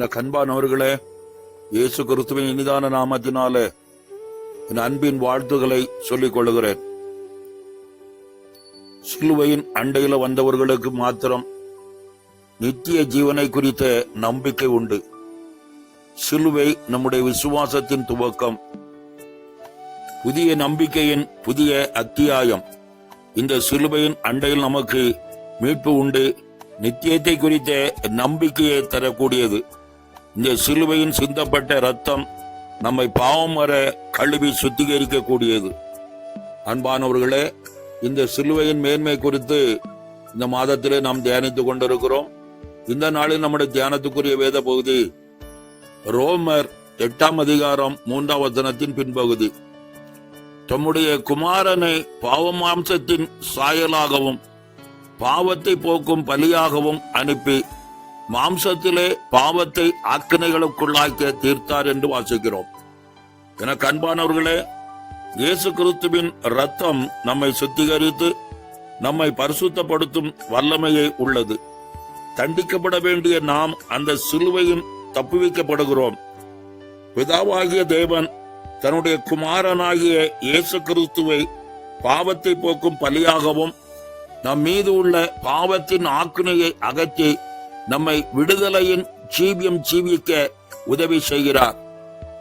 என கண்பானவர்களே இயேசு கிறிஸ்துவின் இனிதான நாமத்தினாலே என் அன்பின் வாழ்த்துக்களை சொல்லிக் கொள்கிறேன் சிலுவையின் அண்டையில வந்தவர்களுக்கு மாத்திரம் நித்திய ஜீவனை குறித்த நம்பிக்கை உண்டு. சிலுவை நம்முடைய விசுவாசத்தின் துவக்கம் புதிய நம்பிக்கையின் புதிய அத்தியாயம். இந்த சிலுவையின் அண்டையில் நமக்கு மீட்பு உண்டு நித்தியத்தை குறித்த நம்பிக்கையை தரக்கூடியது. இந்த சிலுவையின் சிந்தப்பட்ட ரத்தம் நம்மை பாவம் வர கழுவி சுத்திகரிக்கக்கூடியது. அன்பானவர்களே இந்த சிலுவையின் மேன்மை குறித்து இந்த மாதத்திலே நாம் தியானித்துக் கொண்டிருக்கிறோம். இந்த நாளில் நம்முடைய தியானத்துக்குரிய வேத பகுதி ரோமர் எட்டாம் அதிகாரம் மூன்றாம் வசனத்தின் பின்பகுதி. தம்முடைய குமாரனை பாவமாம்சத்தின் சாயலாகவும் பாவத்தை போக்கும் பலியாகவும் அனுப்பி மாம்சத்திலே பாவத்தை ஆக்கினைகளுக்குள்ளாக்க தீர்த்தார் என்று வாசிக்கிறோம். எனக்கு அன்பானவர்களே இயேசு கிறிஸ்துவின் ரத்தம் நம்மை சுத்திகரித்து நம்மை பரிசுத்தப்படுத்தும் வல்லமையை உள்ளது. தண்டிக்கப்பட வேண்டிய நாம் அந்த சிலுவையின் தப்புவிக்கப்படுகிறோம். பிதாவாகிய தேவன் தன்னுடைய குமாரனாகிய இயேசு கிறிஸ்துவை பாவத்தை போக்கும் பலியாகவும் நம் மீது உள்ள பாவத்தின் ஆக்கினையை அகற்றி நம்மை விடுதலையின் ஜீவியம் ஜீவிக்க உதவி செய்கிறார்.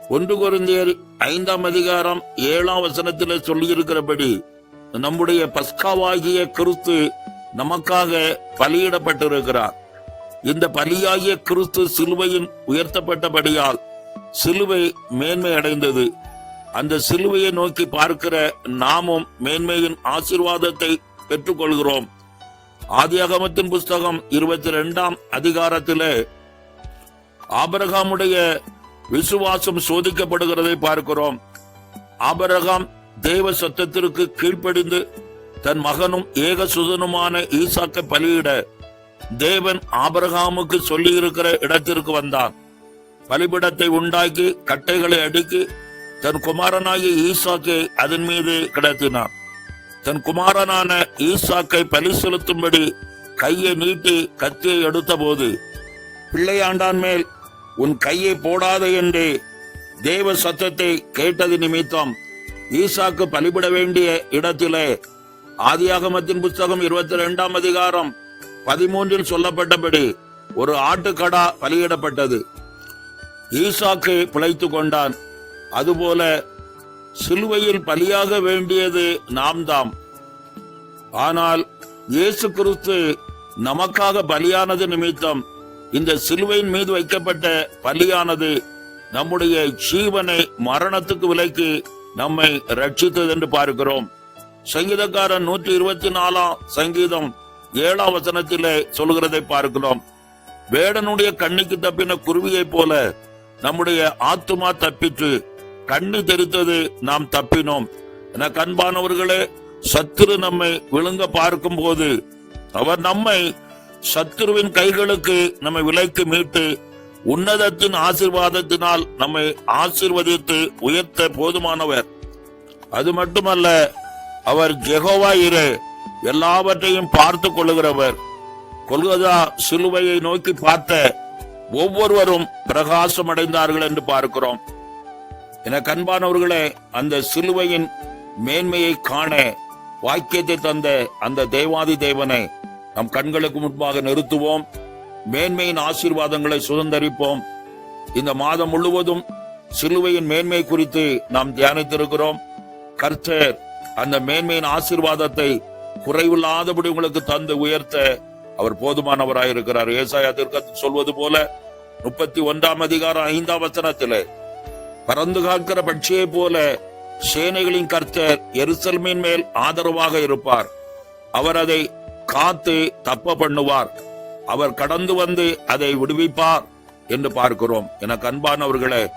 ஒன்று குருந்தியர் ஐந்தாம் அதிகாரம் ஏழாம் வசனத்தில் சொல்லியிருக்கிறபடி நம்முடைய பஸ்காவாகிய கிறிஸ்து நமக்காக பலியிடப்பட்டிருக்கிறார். இந்த பலியாகிய கிறிஸ்து சிலுவையின் உயர்த்தப்பட்டபடியால் சிலுவை மேன்மை அடைந்தது. அந்த சிலுவையை நோக்கி பார்க்கிற நாமும் மேன்மையின் ஆசீர்வாதத்தை பெற்றுக்கொள்கிறோம். ஆதியாகமத்தின் புஸ்தகம் இருபத்தி ரெண்டாம் அதிகாரத்திலே ஆபரகாமுடைய விசுவாசம் சோதிக்கப்படுகிறதை பார்க்கிறோம். ஆபரகாம் தேவ சத்தத்திற்கு கீழ்ப்படிந்து தன் மகனும் ஏக சுதனுமான ஈசாக்க பலியிட தேவன் ஆபரகாமுக்கு சொல்லி இருக்கிற இடத்திற்கு வந்தான். பலிபிடத்தை உண்டாக்கி கட்டைகளை அடுக்கி தன் குமாரனாகிய ஈசாக்கை அதன் மீது கிடத்தினான். தன் குமாரனான ஈசாக்கை பலி செலுத்தும்படி கையை நீட்டி கத்தியை எடுத்தபோது பிள்ளையாண்டான் மேல் உன் கையை போடாது என்று தேவ சத்தத்தை கேட்டது நிமித்தம் ஈசாக்கு பலிபிட வேண்டிய இடத்திலே ஆதியாகமத்தின் புஸ்தகம் இருபத்தி ரெண்டாம் அதிகாரம் பதிமூன்றில் சொல்லப்பட்டபடி ஒரு ஆட்டுக்கடா பலியிடப்பட்டது. ஈசாக்கு பிழைத்து கொண்டான். அதுபோல சிலுவையில் பலியாக வேண்டியது நாம் தாம் ஆனால் இயேசு கிறிஸ்து நமக்காக பலியானது நிமித்தம் இந்த சிலுவையின் மீது வைக்கப்பட்ட பலியானது நம்முடைய ஜீவனை மரணத்துக்கு விலைக்கு நம்மை ரட்சித்தது என்று பார்க்கிறோம். சங்கீதக்காரன் நூற்றி இருபத்தி நாலாம் சங்கீதம் ஏழாம் வசனத்திலே சொல்கிறதை பார்க்கிறோம். வேடனுடைய கண்ணுக்கு தப்பின குருவியைப் போல நம்முடைய ஆத்துமா தப்பித்து கண்ணு தெரித்தது நாம் தப்பினோம். என கண்பானவர்களே சத்துரு நம்மை விழுங்க பார்க்கும் போது அவர் நம்மை சத்துருவின் கைகளுக்கு நம்மை விலைக்கு மீட்டு உன்னதத்தின் ஆசீர்வாதத்தினால் நம்மை ஆசிர்வதித்து உயர்த்த போதுமானவர். அது மட்டுமல்ல அவர் ஜெகோவா இரு எல்லாவற்றையும் பார்த்து கொள்ளுகிறவர். கொல்கதா சிலுவையை நோக்கி பார்த்த ஒவ்வொருவரும் பிரகாசம் அடைந்தார்கள் என்று பார்க்கிறோம். என கண்பானவர்களே அந்த சிலுவையின் மேன்மையை காண வாக்கியத்தை தந்த அந்த தேவாதி தேவனை நம் கண்களுக்கு முன்பாக நிறுத்துவோம். மேன்மையின் ஆசீர்வாதங்களை சுதந்தரிப்போம். இந்த மாதம் முழுவதும் சிலுவையின் மேன்மை குறித்து நாம் தியானித்திருக்கிறோம். கர்த்தர் அந்த மேன்மையின் ஆசீர்வாதத்தை குறைவில்லாதபடி உங்களுக்கு தந்து உயர்த்த அவர் போதுமானவராயிருக்கிறார். ஏசாயா தீர்க்கத்தில் சொல்வது போல முப்பத்தி ஒன்றாம் அதிகாரம் ஐந்தாம் வசனத்திலே பறந்து காக்கிற பட்சியை போல சேனைகளின் கர்த்தர் எருசல்மின் மேல் ஆதரவாக இருப்பார். அவர் அதை காத்து தப்ப பண்ணுவார். அவர் கடந்து வந்து அதை விடுவிப்பார் என்று பார்க்கிறோம். எனக்கு அன்பானவர்களே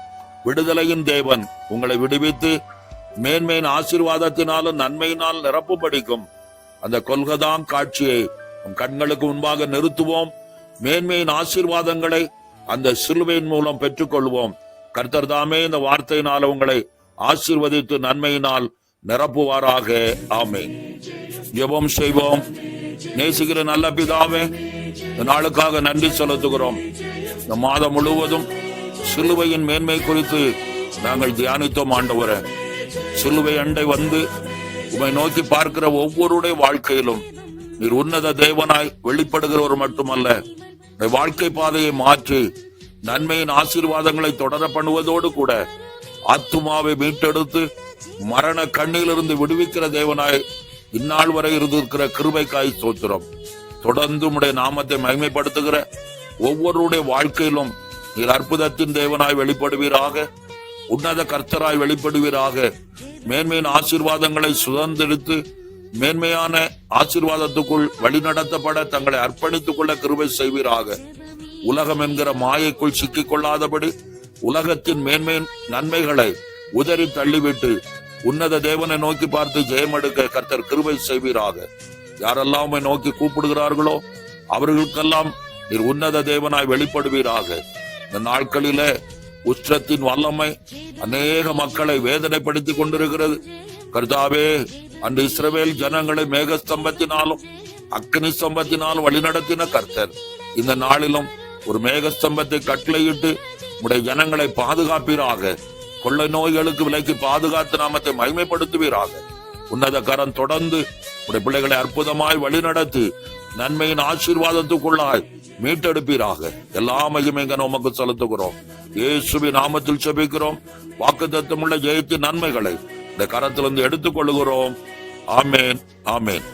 விடுதலையின் தேவன் உங்களை விடுவித்து மேன்மையின் ஆசீர்வாதத்தினாலும் நன்மையினால் நிரப்பு படிக்கும். அந்த கொல்கதாம் காட்சியை கண்களுக்கு முன்பாக நிறுத்துவோம். மேன்மையின் ஆசீர்வாதங்களை அந்த சிலுவையின் மூலம் பெற்றுக்கொள்வோம். கர்த்தர் தாமே இந்த வார்த்தையினால் உங்களை ஆசீர்வதித்து நன்மையினால் நிரப்புவாராக. ஆமே ஜெபம் செய்வோம். நேசிக்கிற நல்ல பிதாவே இந்த நாளுக்காக நன்றி செலுத்துகிறோம். இந்த மாதம் முழுவதும் சிலுவையின் மேன்மை குறித்து நாங்கள் தியானித்தோம் ஆண்டவரை. சிலுவை அண்டை வந்து உமை நோக்கி பார்க்கிற ஒவ்வொருடைய வாழ்க்கையிலும் நீர் உன்னத தேவனாய் வெளிப்படுகிறவர் மட்டுமல்ல வாழ்க்கை பாதையை மாற்றி நன்மையின் ஆசீர்வாதங்களை தொடர பண்ணுவதோடு கூட ஆத்துமாவை மீட்டெடுத்து மரண கண்ணிலிருந்து விடுவிக்கிற தேவனாய் இந்நாள் வரை இருந்திருக்கிற கிருபைக்காய் சோத்திரம் தொடர்ந்து உடைய நாமத்தை மகிமைப்படுத்துகிற ஒவ்வொருடைய வாழ்க்கையிலும் நீர் அற்புதத்தின் தேவனாய் வெளிப்படுவீராக உன்னத கர்த்தராய் வெளிப்படுவீராக. மேன்மையின் ஆசீர்வாதங்களை சுதந்திரித்து மேன்மையான ஆசீர்வாதத்துக்குள் வழிநடத்தப்பட தங்களை அர்ப்பணித்துக் கொள்ள கிருபை செய்வீராக. உலகம் என்கிற மாயைக்குள் சிக்கிக் கொள்ளாதபடி உலகத்தின் மேன்மை நன்மைகளை உதறி தள்ளிவிட்டு உன்னத தேவனை நோக்கி பார்த்து ஜெயமெடுக்க கர்த்தர் கிருபை செய்வீராக. யாரெல்லாம் நோக்கி கூப்பிடுகிறார்களோ அவர்களுக்கெல்லாம் நீர் உன்னத தேவனாய் வெளிப்படுவீராக. இந்த நாட்களிலே உஷ்டத்தின் வல்லமை அநேக மக்களை வேதனைப்படுத்திக் கொண்டிருக்கிறது. கர்த்தாவே அன்று இஸ்ரவேல் ஜனங்களை மேகஸ்தம்பத்தினாலும் அக்னி ஸ்தம்பத்தினாலும் வழிநடத்தின கர்த்தர் இந்த நாளிலும் ஒரு மேகஸ்தம்பத்தை கட்டளையிட்டு உடைய ஜனங்களை பாதுகாப்பீராக. கொள்ளை நோய்களுக்கு விலைக்கு பாதுகாத்து நாமத்தை மகிமைப்படுத்துவீராக. உன்னத கரம் தொடர்ந்து உடைய பிள்ளைகளை அற்புதமாய் வழிநடத்தி நன்மையின் ஆசீர்வாதத்துக்குள்ளாய் மீட்டெடுப்பீராக. எல்லா மகிமைங்க நமக்கு செலுத்துகிறோம். இயேசுவி நாமத்தில் செபிக்கிறோம். வாக்குத்தத்தமுள்ள ஜெயித்து நன்மைகளை இந்த கரத்திலிருந்து எடுத்துக் கொள்கிறோம் ஆமேன் ஆமேன்.